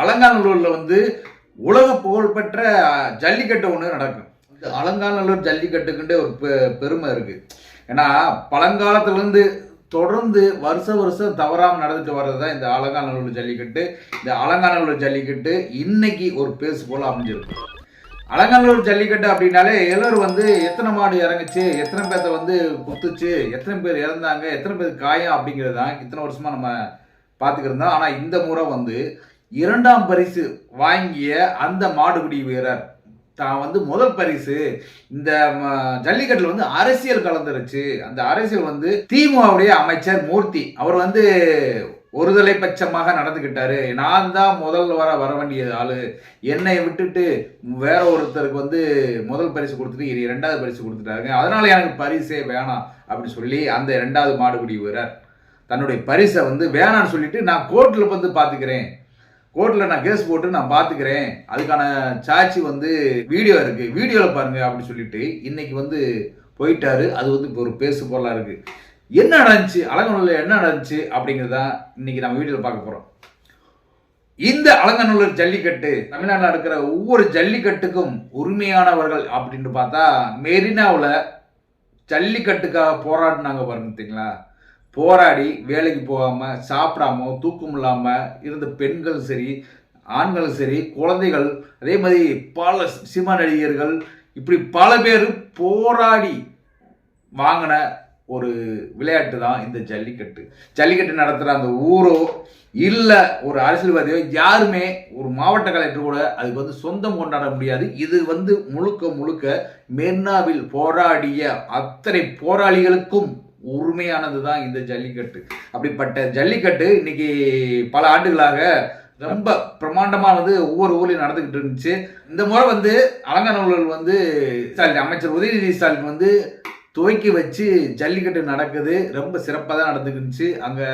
அலங்காநல்லூரில் வந்து உலக புகழ்பெற்ற ஜல்லிக்கட்டு ஒன்று நடக்கும். இந்த அலங்காநல்லூர் ஜல்லிக்கட்டுக்குண்டே ஒரு பெ- பெருமை இருக்குது ஏன்னா பழங்காலத்துலேருந்து தொடர்ந்து வருஷ வருஷம் தவறாமல் நடந்துட்டு வர்றது தான் இந்த அலங்காநல்லூர் ஜல்லிக்கட்டு. இந்த அலங்காநல்லூர் ஜல்லிக்கட்டு இன்னைக்கு ஒரு பேசு போல் அமைஞ்சிருக்கு. அலங்காநல்லூர் ஜல்லிக்கட்டு அப்படின்னாலே எல்லோரும் வந்து எத்தனை மாடு இறங்குச்சு எத்தனை பேர்த்த வந்து குத்துச்சு எத்தனை பேர் இறந்தாங்க எத்தனை பேர் காயம் அப்படிங்கிறது தான் இத்தனை வருஷமாக நம்ம பார்த்துக்கிருந்தோம் ஆனால் இந்த முறை வந்து இரண்டாம் பரிசு வாங்கிய அந்த மாடுபிடி வீரர். தான் வந்து முதல் பரிசு. இந்த ம, ஜல்லிக்கட்டுல வந்து அரசியல் கலந்துருச்சு. அந்த அரசியல் வந்து திமுகவுடைய அமைச்சர் மூர்த்தி. அவர் வந்து ஒருதலை பட்சமாக நடந்துக்கிட்டாரு நான் தான் முதல் வர வர வேண்டிய ஆளு. என்னை விட்டுட்டு வேற ஒருத்தருக்கு வந்து முதல் பரிசு கொடுத்துட்டு இது இரண்டாவது பரிசு கொடுத்துட்டாருங்க அதனால எனக்கு பரிசே வேணாம் அப்படின்னு சொல்லி அந்த இரண்டாவது மாடுபிடி வீரர் தன்னுடைய பரிசை வந்து வேணாம்னு சொல்லிட்டு நான் கோர்ட்டில் வந்து பார்த்துக்கிறேன் கோர்ட்டில் நான் கேஸ் போட்டு நான் பார்த்துக்கிறேன் அதுக்கான சாட்சி வந்து வீடியோ இருக்கு. வீடியோவில் பாருங்க அப்படின்னு சொல்லிட்டு இன்னைக்கு வந்து போயிட்டாரு. அது வந்து இப்போ ஒரு பேசு பொருளாக இருக்கு. என்ன நடந்துச்சு? அலங்கநல்லூர் என்ன நடந்துச்சு? அப்படிங்கிறத இன்னைக்கு நம்ம வீடியோவில் பார்க்க போகிறோம் இந்த அலங்கநல்லூர் ஜல்லிக்கட்டு தமிழ்நாட்டில் இருக்கிற ஒவ்வொரு ஜல்லிக்கட்டுக்கும் உரிமையானவர்கள் அப்படின்ட்டு பார்த்தா மெரினாவில் ஜல்லிக்கட்டுக்காக போராடினாங்க பாருங்க பார்த்தீங்களா போராடி வேலைக்கு போகாமல் சாப்பிடாம தூக்கம் இல்லாமல் இருந்த பெண்கள் சரி ஆண்களும் சரி குழந்தைகள் அதே மாதிரி பல சினிமா நடிகர்கள் இப்படி பல பேர் போராடி வாங்கின ஒரு விளையாட்டு தான் இந்த ஜல்லிக்கட்டு. ஜல்லிக்கட்டு நடத்துகிற அந்த ஊரோ இல்லை ஒரு அரசியல்வாதியோ யாருமே ஒரு மாவட்ட கலெக்டர் கூட அதுக்கு வந்து சொந்தம் கொண்டாட முடியாது. இது வந்து முழுக்க முழுக்க மெர்னாவில் போராடிய அத்தனை போராளிகளுக்கும் உரிமையானது தான் இந்த ஜல்லிக்கட்டு. அப்படிப்பட்ட ஜல்லிக்கட்டு இன்னைக்கு பல ஆண்டுகளாக ரொம்ப பிரமாண்டமானது ஒவ்வொரு ஊர்லையும் நடந்துகிட்டு இருந்துச்சு. இந்த முறை வந்து அலங்காநல்லூர் வந்து ஸ்டாலின் அமைச்சர் உதயநிதி ஸ்டாலின் வந்து துவக்கி வச்சு ஜல்லிக்கட்டு நடக்குது. ரொம்ப சிறப்பாக தான் நடந்துக்கிட்டு அங்கே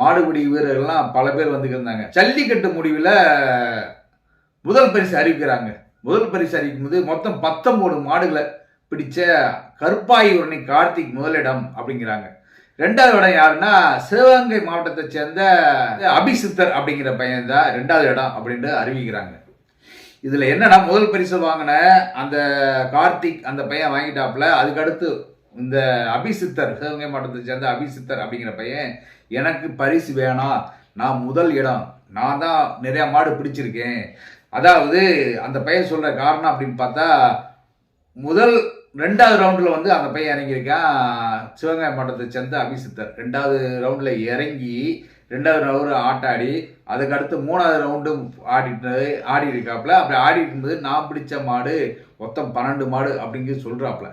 மாடுபிடி வீரர்கள்லாம் பல பேர் வந்துக்கிருந்தாங்க இருந்தாங்க. ஜல்லிக்கட்டு முடிவில் முதல் பரிசு அறிவிக்கிறாங்க. முதல் பரிசு அறிவிக்கும் போது மொத்தம் பத்தொம்போது மாடுகளை பிடிச்ச கருப்பாயூரணி கார்த்திக் முதலிடம் அப்படிங்கிறாங்க. ரெண்டாவது இடம் யாருன்னா சிவகங்கை மாவட்டத்தை சேர்ந்த அபிசித்தர் அப்படிங்கிற பையன் தான் ரெண்டாவது இடம் அப்படின்ட்டு அறிவிக்கிறாங்க. இதில் என்னன்னா முதல் பரிசு வாங்கின அந்த கார்த்திக் அந்த பையன் வாங்கிட்டாப்புல. அதுக்கடுத்து இந்த அபிசித்தர் சிவகங்கை மாவட்டத்தை சேர்ந்த அபிசித்தர் அப்படிங்கிற பையன் எனக்கு பரிசு வேணாம். நான் முதல் இடம். நான் தான் நிறைய மாடு பிடிச்சிருக்கேன். அதாவது அந்த பையன் சொல்கிற காரணம் அப்படின்னு பார்த்தா முதல் ரெண்டாவது ரவுண்டில் வந்து அந்த பையன் இறங்கியிருக்கான் சிவகங்கை மாவட்டத்தை சேர்ந்த அபிசித்தர் ரெண்டாவது ரவுண்டில் இறங்கி ரெண்டாவது ரவுண்டு ஆட்டாடி. அதுக்கடுத்து மூணாவது ரவுண்டும் ஆடிட்டு ஆடி இருக்காப்புல அப்படி ஆடிட்டு இருக்கும்போது நான் பிடிச்ச மாடு மொத்தம் பன்னெண்டு மாடு அப்படிங்கிறது சொல்கிறாப்புல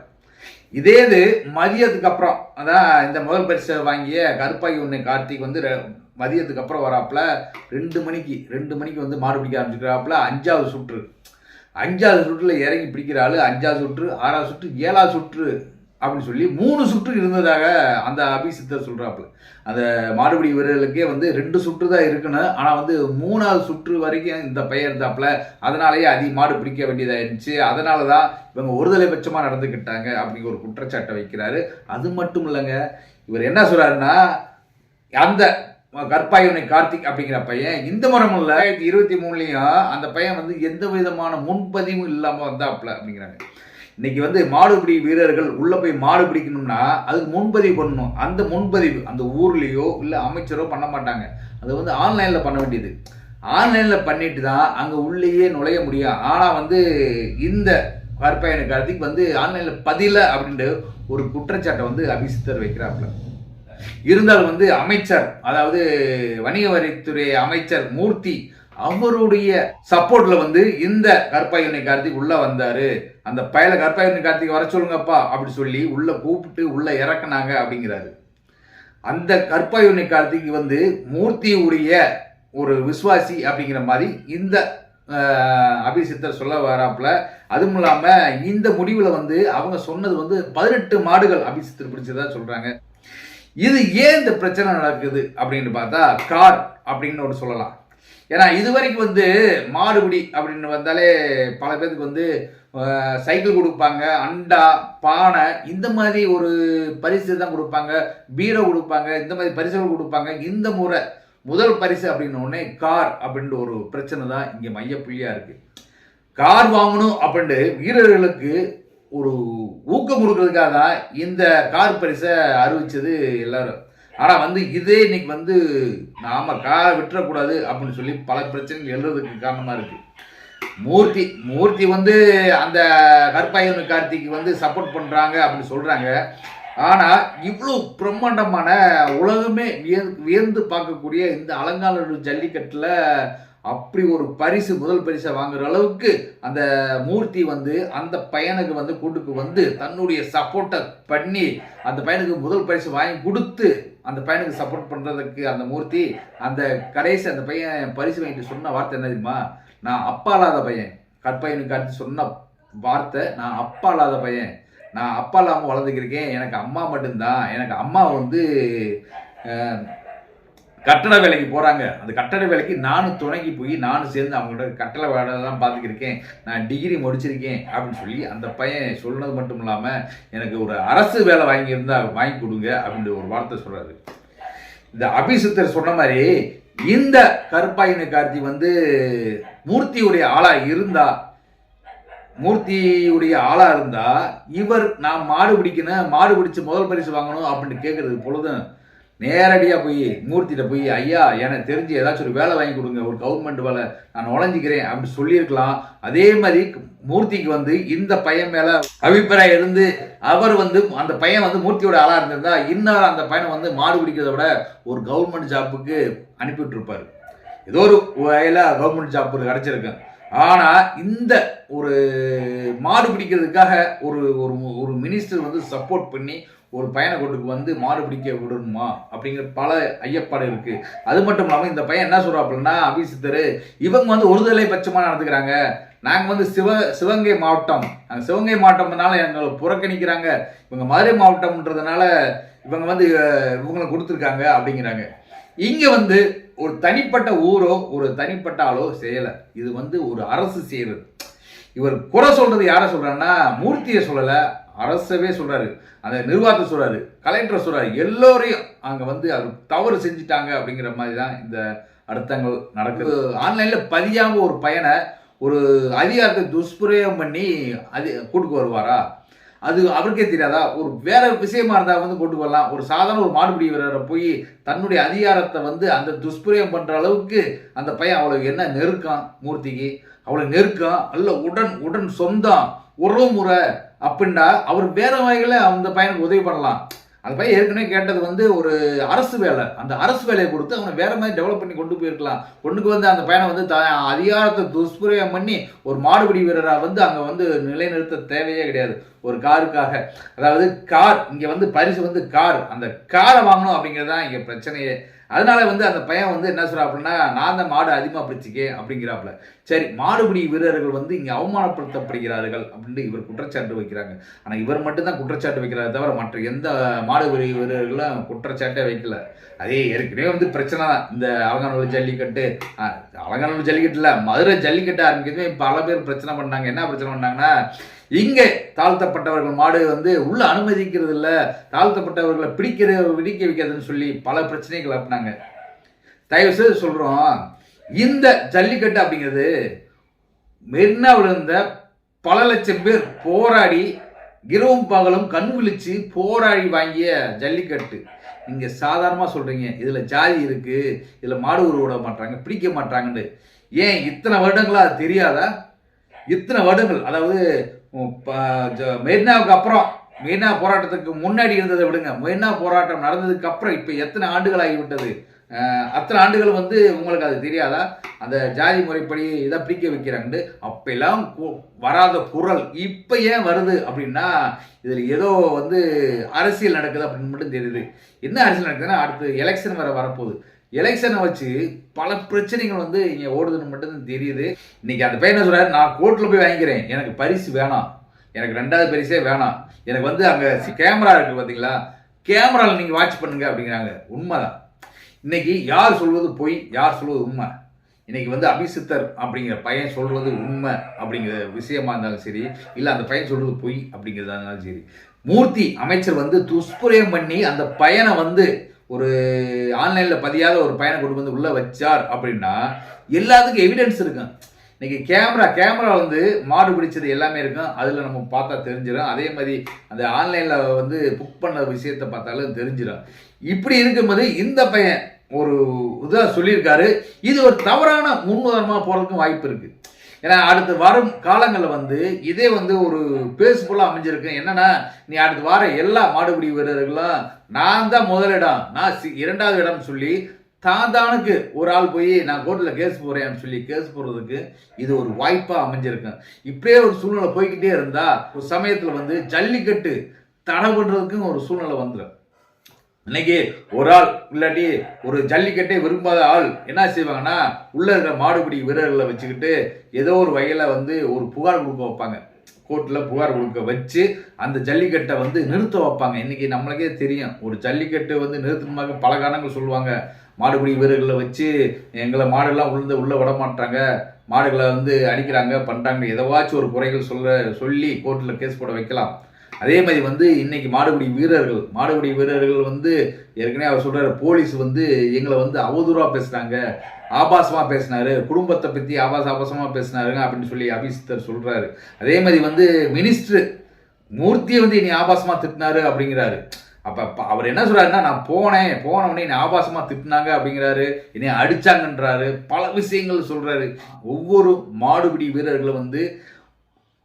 இதே இது மதியத்துக்கு அப்புறம் அதான் இந்த முதல் பரிசை வாங்கிய கருப்பாகி ஒன்று கார்த்திக் வந்து மதியத்துக்கு அப்புறம் வராப்புல. ரெண்டு மணிக்கு ரெண்டு மணிக்கு வந்து மாடு பிடிக்க ஆரம்பிச்சுக்கிறாப்புல அஞ்சாவது சுற்று. அஞ்சாவது சுற்றுல இறங்கி பிடிக்கிற ஆள் அஞ்சாவது சுற்று ஆறாவது சுற்று ஏழாவது சுற்று அப்படின்னு சொல்லி மூணு சுற்று இருந்ததாக அந்த அபிசித்தர் சொல்கிறாப்பு அந்த மாடுபிடி வீரர்களுக்கே வந்து ரெண்டு சுற்று தான் இருக்கணும். ஆனால் வந்து மூணாவது சுற்று வரைக்கும் இந்த பெயர் இருந்தாப்புல அதனாலேயே அதிக மாடு பிடிக்க வேண்டியதாயிருந்துச்சு அதனால தான் இவங்க ஒருதலை பட்சமாக நடந்துக்கிட்டாங்க அப்படிங்கிற ஒரு குற்றச்சாட்டை வைக்கிறாரு. அது மட்டும் இல்லைங்க இவர் என்ன சொல்கிறாருன்னா அந்த கற்பாயுனை கார்த்திக் அப்படிங்கிற பையன் இந்த முறம் இல்லை. இருபத்தி மூணுலேயும் அந்த பையன் வந்து எந்த விதமான முன்பதிவும் இல்லாமல் வந்தாப்புல அப்படிங்கிறாங்க. இன்னைக்கு வந்து மாடுபிடி வீரர்கள் உள்ள போய் மாடு பிடிக்கணும்னா அதுக்கு முன்பதிவு பண்ணணும். அந்த முன்பதிவு அந்த ஊர்லேயோ இல்லை அமைச்சரோ பண்ண மாட்டாங்க. அது வந்து ஆன்லைனில் பண்ண வேண்டியது. ஆன்லைனில் பண்ணிட்டு தான் அங்கே உள்ளேயே நுழைய முடியும். ஆனால் வந்து இந்த கற்பாயனை கார்த்திக் வந்து ஆன்லைனில் பதில அப்படின்ட்டு ஒரு குற்றச்சாட்டை வந்து அபிசித்தர் வைக்கிறாப்புல. இருந்தாலும் வந்து அமைச்சர் அதாவது வணிக வரித்துறை அமைச்சர் மூர்த்தி அவருடைய சப்போர்ட்ல வந்து இந்த கற்பாயுனை கார்த்திக் உள்ள வந்தாரு. அந்த பயல கற்பாயுனை கார்த்திக் வர சொல்லுங்கப்பா அப்படி சொல்லி உள்ள கூப்பிட்டு உள்ள இறக்குனாங்க அப்படிங்கிறாரு. அந்த கற்பாயுனை கார்த்திக் வந்து மூர்த்தியுடைய ஒரு விசுவாசி அப்படிங்கிற மாதிரி இந்த அபிசித்தர் சொல்ல வராப்புல. அதுவும் இல்லாம இந்த முடிவுல வந்து அவங்க சொன்னது வந்து பதினெட்டு மாடுகள் அபிசித்தர் பிடிச்சதா சொல்றாங்க. இது ஏன் இந்த பிரச்சனை நடக்குது அப்படின்னு பார்த்தா கார் அப்படின்னு ஒரு சொல்லலாம். ஏன்னா இது வரைக்கும் வந்து மாடுபிடி அப்படின்னு வந்தாலே பல பேருக்கு வந்து சைக்கிள் கொடுப்பாங்க அண்டா பானை இந்த மாதிரி ஒரு பரிசு தான் கொடுப்பாங்க பீரோ கொடுப்பாங்க இந்த மாதிரி பரிசுகள் கொடுப்பாங்க இந்த முறை முதல் பரிசு அப்படின்னு உடனே கார் அப்படின்ற ஒரு பிரச்சனை தான் இங்கே மையப்புள்ளியா இருக்குது கார் வாங்கணும் அப்படின்ட்டு வீரர்களுக்கு ஒரு ஊக்கம் கொடுக்கறதுக்காக தான் இந்த கார் பரிசை அறிவிச்சது எல்லாரும். ஆனால் வந்து இதே இன்னைக்கு வந்து நாம காரை விட்டுறக்கூடாது அப்படின்னு சொல்லி பல பிரச்சனைகள் எழுதுறதுக்கு காரணமாக இருக்கு. மூர்த்தி மூர்த்தி வந்து அந்த கற்பாயன் கார்த்திக்கு வந்து சப்போர்ட் பண்ணுறாங்க அப்படின்னு சொல்கிறாங்க ஆனால் இவ்வளோ பிரம்மாண்டமான உலகமே வியந்து வியந்து பார்க்கக்கூடிய இந்த அலங்காநல்லூர் ஜல்லிக்கட்டில் அப்படி ஒரு பரிசு முதல் பரிசை வாங்குற அளவுக்கு அந்த மூர்த்தி வந்து அந்த பையனுக்கு வந்து கூட்டுக்கு வந்து தன்னுடைய சப்போர்ட்டை பண்ணி அந்த பையனுக்கு முதல் பரிசு வாங்கி கொடுத்து அந்த பையனுக்கு சப்போர்ட் பண்ணுறதுக்கு அந்த மூர்த்தி அந்த கடைசி அந்த பையன் பரிசு வாங்கிட்டு சொன்ன வார்த்தை என்ன தெரியுமா? நான் அப்பா இல்லாத பையன். கற்பையனுக்கு அடுத்து சொன்ன வார்த்தை நான் அப்பா இல்லாத பையன். நான் அப்பா இல்லாமல் வளர்ந்துக்கிருக்கேன். எனக்கு அம்மா மட்டும்தான். எனக்கு அம்மா வந்து கட்டட வேலைக்கு போகிறாங்க அந்த கட்டட வேலைக்கு நானும் துணங்கி போய் நானும் சேர்ந்து அவங்கள்ட்ட கட்டட வேலை தான் பார்த்துக்கிருக்கேன். நான் டிகிரி முடிச்சிருக்கேன் அப்படின்னு சொல்லி அந்த பையன் சொன்னது மட்டும் இல்லாமல் எனக்கு ஒரு அரசு வேலை வாங்கியிருந்தா வாங்கி கொடுங்க அப்படின்ற ஒரு வார்த்தை சொல்கிறாரு இந்த அபிசித்தர் சொன்ன மாதிரி இந்த கருப்பாயின கார்த்தி வந்து மூர்த்தியுடைய ஆளாக இருந்தா மூர்த்தியுடைய ஆளாக இருந்தா இவர் நான் மாடு பிடிக்கணும் மாடு பிடிச்சி முதல் பரிசு வாங்கணும் அப்படின்னு கேட்குறது பொழுதும் நேரடியாக போய் மூர்த்திகிட்ட போய் ஐயா எனக்கு தெரிஞ்சு ஏதாச்சும் ஒரு வேலை வாங்கி கொடுங்க ஒரு கவர்மெண்ட் வேலை நான் நுழைஞ்சிக்கிறேன் அப்படின்னு சொல்லியிருக்கலாம். அதே மாதிரி மூர்த்திக்கு வந்து இந்த பையன் மேலே அபிப்பிராயம் இருந்து அவர் வந்து அந்த பையன் வந்து மூர்த்தியோட ஆளாக இருந்திருந்தா இன்னும் அந்த பையனை வந்து மாடு பிடிக்கிறத விட ஒரு கவர்மெண்ட் ஜாப்புக்கு அனுப்பிவிட்டுருப்பார். ஏதோ ஒரு வகையில் கவர்மெண்ட் ஜாப் கிடச்சிருக்கேன் ஆனால் இந்த ஒரு மாடு பிடிக்கிறதுக்காக ஒரு ஒரு ஒரு மினிஸ்டர் வந்து சப்போர்ட் பண்ணி ஒரு பையனை கொண்டு வந்து மாடு பிடிக்க விடணுமா? அப்படிங்கிற பல ஐயப்பாடு இருக்கு. அது மட்டும் இல்லாமல் இந்த பையன் என்ன சொல்றாப்புலன்னா அபிசித்தர் இவங்க வந்து ஒருதலை பட்சமாக நடந்துக்கிறாங்க. நாங்க வந்து சிவ சிவகங்கை மாவட்டம். நாங்க சிவகங்கை மாவட்டம்னால எங்களை புறக்கணிக்கிறாங்க. இவங்க மதுரை மாவட்டம்ன்றதுனால இவங்க வந்து இவங்களை கொடுத்துருக்காங்க அப்படிங்கிறாங்க. இங்க வந்து ஒரு தனிப்பட்ட ஊரோ ஒரு தனிப்பட்ட ஆளோ செய்யலை. இது வந்து ஒரு அரசு செய்யறது. இவர் குறை சொல்றது யாரை சொல்றாருன்னா மூர்த்தியை சொல்லலை. அரசவே சொல்றாரு. அந்த நிர்வாகத்தை சொல்றாரு. கலெக்டரை சொல்றாரு. எல்லோரையும் அங்க வந்து அவர் தவறு செஞ்சுட்டாங்க அப்படிங்கிற மாதிரி தான் இந்த அர்த்தங்கள் நடக்குது. ஆன்லைன்ல பதியாம ஒரு பையனை ஒரு அதிகாரத்தை துஷ்பிரயோகம் பண்ணி அது கூட்டுக்கு வருவாரா? அது அவருக்கே தெரியாதா? ஒரு வேற விஷயமா இருந்தா வந்து கொண்டு வரலாம். ஒரு சாதாரண ஒரு மாடுபிடி வீரரை போய் தன்னுடைய அதிகாரத்தை வந்து அந்த துஷ்பிரயோகம் பண்ற அளவுக்கு அந்த பையன் அவளுக்கு என்ன நெருக்கம் மூர்த்திக்கு? அவ்வளவு நெருக்கம். அல்ல உடன் உடன் சொந்தம். உறவு முறை அப்படின்னா அவர் வேற வகையில் அந்த பையனுக்கு உதவி பண்ணலாம். அந்த பையன் ஏற்கனவே கேட்டது வந்து ஒரு அரசு வேலை. அந்த அரசு வேலையை கொடுத்து அவனை வேற மாதிரி டெவலப் பண்ணி கொண்டு போயிருக்கலாம். கொண்டுக்கு வந்து அந்த பையனை வந்து த அதிகாரத்தை துஷ்பிரயோகம் பண்ணி ஒரு மாடுபிடி வீரராக வந்து அங்கே வந்து நிலைநிறுத்த தேவையே கிடையாது. ஒரு காருக்காக. அதாவது கார் இங்கே வந்து பரிசு வந்து கார். அந்த காரை வாங்கணும் அப்படிங்கிறது தான் இங்கே பிரச்சனையே. அதனால வந்து அந்த பையன் வந்து என்ன சொல்றா அப்படின்னா நான் தான் மாடு அதிகமாக பிடிச்சிக்கேன் அப்படிங்கிறாப்புல. சரி மாடுபிடி வீரர்கள் வந்து இங்கே அவமானப்படுத்தப்படுகிறார்கள் அப்படின்னு இவர் குற்றச்சாட்டு வைக்கிறாங்க. ஆனால் இவர் மட்டும்தான் குற்றச்சாட்டு வைக்கிறாரு தவிர மற்ற எந்த மாடுபிடி வீரர்களும் குற்றச்சாட்டே வைக்கல. அதே ஏற்கனவே வந்து பிரச்சனை தான். இந்த அலங்காநல்லூர் ஜல்லிக்கட்டு அலங்காநல்லூர் ஜல்லிக்கட்டு மதுரை ஜல்லிக்கட்டு ஆரம்பிக்கிறதுமே பல பேர் பிரச்சனை பண்ணாங்க. என்ன பிரச்சனை பண்ணாங்கன்னா இங்கே தாழ்த்தப்பட்டவர்கள் மாடு வந்து உள்ள அனுமதிக்கிறது இல்லை தாழ்த்தப்பட்டவர்களை பிடிக்கிற பிடிக்க வைக்கிறதுன்னு சொல்லி பல பிரச்சனைகள் அப்படினாங்க தயவு செய்து சொல்கிறோம் இந்த ஜல்லிக்கட்டு அப்படிங்கிறது மெரினாவில் இருந்த பல லட்சம் பேர் போராடி இரவும் பகலும் கண் விழிச்சு போராடி வாங்கிய ஜல்லிக்கட்டு. நீங்க சாதாரணமா சொல்றீங்க இதுல ஜாதி இருக்கு இதுல மாடு உருவ விட மாட்டாங்க பிடிக்க மாட்டாங்கன்னு. ஏன் இத்தனை வருடங்களா அது தெரியாதா? இத்தனை வருடங்கள் அதாவது ப- மெரினாவுக்கு அப்புறம் மெரினா போராட்டத்துக்கு முன்னாடி இருந்ததை விடுங்க. மெரினா போராட்டம் நடந்ததுக்கு அப்புறம் இப்போ எத்தனை ஆண்டுகள் ஆகிவிட்டது? அத்தனை ஆண்டுகள் வந்து உங்களுக்கு அது தெரியாதா? அந்த ஜாதி முறைப்படி இதை பிடிக்க வைக்கிறாங்கன்னு அப்பெல்லாம் வராத குரல் இப்போ ஏன் வருது அப்படின்னா இதில் ஏதோ வந்து அரசியல் நடக்குது அப்படின்னு மட்டும் தெரியுது. என்ன அரசியல் நடக்குதுன்னா அடுத்து எலெக்ஷன் வர வரப்போகுது. எலெக்ஷனை வச்சு பல பிரச்சனைகள் வந்து இங்கே ஓடுதுன்னு மட்டும் தெரியுது. இன்னைக்கு அந்த பையனை சொல்கிறார் நான் கோர்ட்டில் போய் வாங்கிக்கிறேன். எனக்கு பரிசு வேணாம். எனக்கு ரெண்டாவது பரிசே வேணாம். எனக்கு வந்து அங்கே கேமரா இருக்குது பார்த்தீங்களா கேமராவில் நீங்கள் வாட்ச் பண்ணுங்க அப்படிங்கிறாங்க. உண்மைதான். இன்னைக்கு யார் சொல்வது பொய் யார் சொல்வது உண்மை? இன்னைக்கு வந்து அபிசித்தர் அப்படிங்கிற பையன் சொல்றது உண்மை அப்படிங்கிற விஷயமா இருந்தாலும் சரி இல்லை அந்த பையன் சொல்றது பொய் அப்படிங்கிறதா இருந்தாலும் சரி மூர்த்தி அமைச்சர் வந்து துஷ்பிரயம் பண்ணி அந்த பையனை வந்து ஒரு ஆன்லைனில் பதியாத ஒரு பையனை கொண்டு வந்து உள்ளே வச்சார் அப்படின்னா எல்லாத்துக்கும் எவிடன்ஸ் இருக்கும் இன்னைக்கு கேமரா கேமரா வந்து மாடு பிடிச்சது எல்லாமே இருக்கும். அதில் நம்ம பார்த்தா தெரிஞ்சிடும் அதே மாதிரி அந்த ஆன்லைனில் வந்து புக் பண்ண விஷயத்தை பார்த்தாலும் தெரிஞ்சிடும் இப்படி இருக்கும்போது இந்த பையன் ஒரு இதாக சொல்லியிருக்காரு. இது ஒரு தவறான முன்னுதாரணமாக போகிறதுக்கும் வாய்ப்பு இருக்குது ஏன்னா அடுத்து வரும் காலங்களில் வந்து இதே வந்து ஒரு பேஸ்ஃபுல்லாக அமைஞ்சிருக்கு. என்னன்னா நீ அடுத்து வார எல்லா மாடுபிடி வீரர்களும் நான் தான் முதலிடம் நான் சி- இரண்டாவது இடம் சொல்லி தாதானுக்கு ஒரு ஆள் போய் நான் கோர்ட்டில் கேஸ் போகிறேன்னு சொல்லி கேஸ் போடுறதுக்கு இது ஒரு வாய்ப்பாக அமைஞ்சிருக்கும் இப்படியே ஒரு சூழ்நிலை போய்க்கிட்டே இருந்தால் ஒரு சமயத்தில் வந்து ஜல்லிக்கட்டு தடை பண்ணுறதுக்கும் ஒரு சூழ்நிலை வந்துடும் இன்னைக்கு ஒரு ஆள் இல்லாட்டி ஒரு ஜல்லிக்கட்டை விரும்பாத ஆள் என்ன செய்வாங்கன்னா உள்ளே இருக்கிற மாடுபிடி வீரர்களை வச்சுக்கிட்டு ஏதோ ஒரு வகையில் வந்து ஒரு புகார் கொடுக்க வைப்பாங்க. கோர்ட்டில் புகார் கொடுக்க வச்சு அந்த ஜல்லிக்கட்டை வந்து நிறுத்த வைப்பாங்க. இன்னைக்கு நம்மளுக்கே தெரியும். ஒரு ஜல்லிக்கட்டு வந்து நிறுத்தணுமாக பல காரணங்கள் சொல்லுவாங்க. மாடுபிடி வீரர்களை வச்சு எங்களை மாடுலாம் உழுந்து உள்ள விட மாட்டாங்க. மாடுகளை வந்து அடிக்கிறாங்க பண்ணுறாங்க எதவாச்சும் ஒரு குறைகள் சொல்ல சொல்லி கோர்ட்டில் கேஸ் போட வைக்கலாம். அதே மாதிரி வந்து இன்னைக்கு மாடுபிடி வீரர்கள் மாடுபிடி வீரர்கள் வந்து ஏற்கனவே அவர் சொல்றாரு போலீஸ் வந்து எங்களை வந்து அவதூறாக பேசுகிறாங்க ஆபாசமாக பேசினாரு குடும்பத்தை பற்றி ஆபாச ஆபாசமாக பேசினாருங்க அப்படின்னு சொல்லி அபிஷித்தர் சொல்கிறாரு அதே மாதிரி வந்து மினிஸ்டர் மூர்த்தியை வந்து இனி ஆபாசமாக திட்டினாரு அப்படிங்கிறாரு. அப்போ அப்ப அவர் என்ன சொல்கிறாருன்னா நான் போனேன் போன உடனே என்னை ஆபாசமாக திட்டினாங்க அப்படிங்கிறாரு. என்னை அடிச்சாங்கன்றாரு. பல விஷயங்கள் சொல்கிறாரு ஒவ்வொரு மாடுபிடி வீரர்களும் வந்து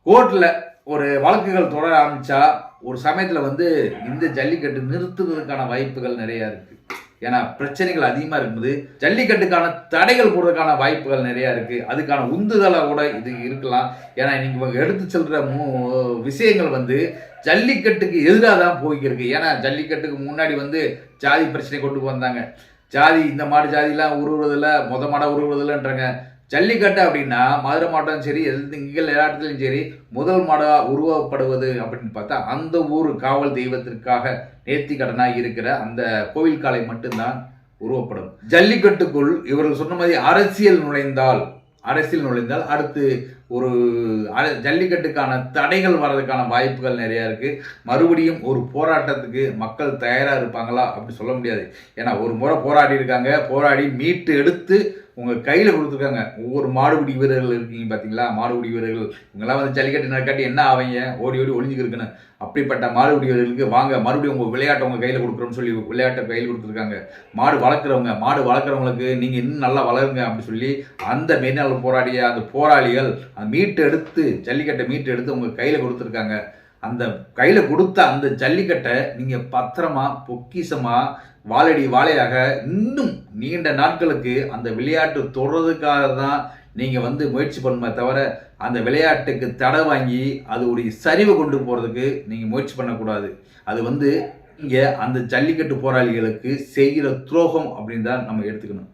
கோர்ட்டில் ஒரு வழக்குகள் தொடர ஆரம்பித்தா ஒரு சமயத்தில் வந்து இந்த ஜல்லிக்கட்டு நிறுத்துவதற்கான வாய்ப்புகள் நிறையா இருக்குது ஏன்னா பிரச்சனைகள் அதிகமாக இருக்கும்போது ஜல்லிக்கட்டுக்கான தடைகள் போடுறதுக்கான வாய்ப்புகள் நிறையா இருக்குது அதுக்கான உந்துதலாக கூட இது இருக்கலாம். ஏன்னா இன்னைக்கு எடுத்து செல்கிற மு- விஷயங்கள் வந்து ஜல்லிக்கட்டுக்கு எதிராக தான் போய்க்கிருக்கு. ஏன்னா ஜல்லிக்கட்டுக்கு முன்னாடி வந்து ஜாதி பிரச்சனை கொண்டு வந்தாங்க. ஜாதி இந்த மாடு ஜாதிலாம் உருவுறதில்ல மொத மாடை உருவுறதில்லன்றாங்க. ஜல்லிக்கட்டு அப்படின்னா மதுரை மாவட்டம் சரி எந்த இங்கே எல்லா இடத்துலையும் சரி முதல் மாடாக உருவப்படுவது அப்படின்னு பார்த்தா அந்த ஊர் காவல் தெய்வத்திற்காக நேர்த்தி கடனாக இருக்கிற அந்த கோவில் காலை மட்டும்தான் உருவப்படும். ஜல்லிக்கட்டுக்குள் இவர்கள் சொன்ன மாதிரி அரசியல் நுழைந்தால் அரசியல் நுழைந்தால் அடுத்து ஒரு அ- ஜல்லிக்கட்டுக்கான தடைகள் வர்றதுக்கான வாய்ப்புகள் நிறைய இருக்கு. மறுபடியும் ஒரு போராட்டத்துக்கு மக்கள் தயாரா இருப்பாங்களா? அப்படி சொல்ல முடியாது. ஏன்னா ஒரு முறை போராடி இருக்காங்க போராடி மீட்டு எடுத்து உங்கள் கையில் கொடுத்துருக்காங்க. ஒவ்வொரு மாடுபிடி வீரர்கள் இருக்கீங்க பார்த்தீங்களா மாடுபிடி வீரர்கள். இவங்கெல்லாம் வந்து ஜல்லிக்கட்டு நடக்காட்டி என்ன ஆவீங்க ஓடி ஓடி ஒளிஞ்சுக்கிருக்குன்னு அப்படிப்பட்ட மாடுபிடி வீரர்களுக்கு வாங்க மறுபடியும் உங்கள் விளையாட்டை உங்கள் கையில் கொடுக்குறோம்னு சொல்லி விளையாட்டை கையில் கொடுத்துருக்காங்க. மாடு வளர்க்குறவங்க மாடு வளர்க்குறவங்களுக்கு நீங்கள் இன்னும் நல்லா வளருங்க அப்படின்னு சொல்லி அந்த மெய்நாள் போராடிய அந்த போராளிகள் அந்த மீட்டு எடுத்து ஜல்லிக்கட்டை மீட்டு எடுத்து உங்கள் கையில் கொடுத்துருக்காங்க. அந்த கையில் கொடுத்த அந்த ஜல்லிக்கட்டை நீங்கள் பத்திரமா பொக்கிசமாக வாழடி வாழையாக இன்னும் நீண்ட நாட்களுக்கு அந்த விளையாட்டு தொடர்றதுக்காக தான் நீங்கள் வந்து முயற்சி பண்ணுமே தவிர அந்த விளையாட்டுக்கு தடை வாங்கி அது ஒரு சரிவு கொண்டு போகிறதுக்கு நீங்கள் முயற்சி பண்ணக்கூடாது. அது வந்து இங்கே அந்த ஜல்லிக்கட்டு போராளிகளுக்கு செய்கிற துரோகம் அப்படின்னு தான் நம்ம எடுத்துக்கணும்.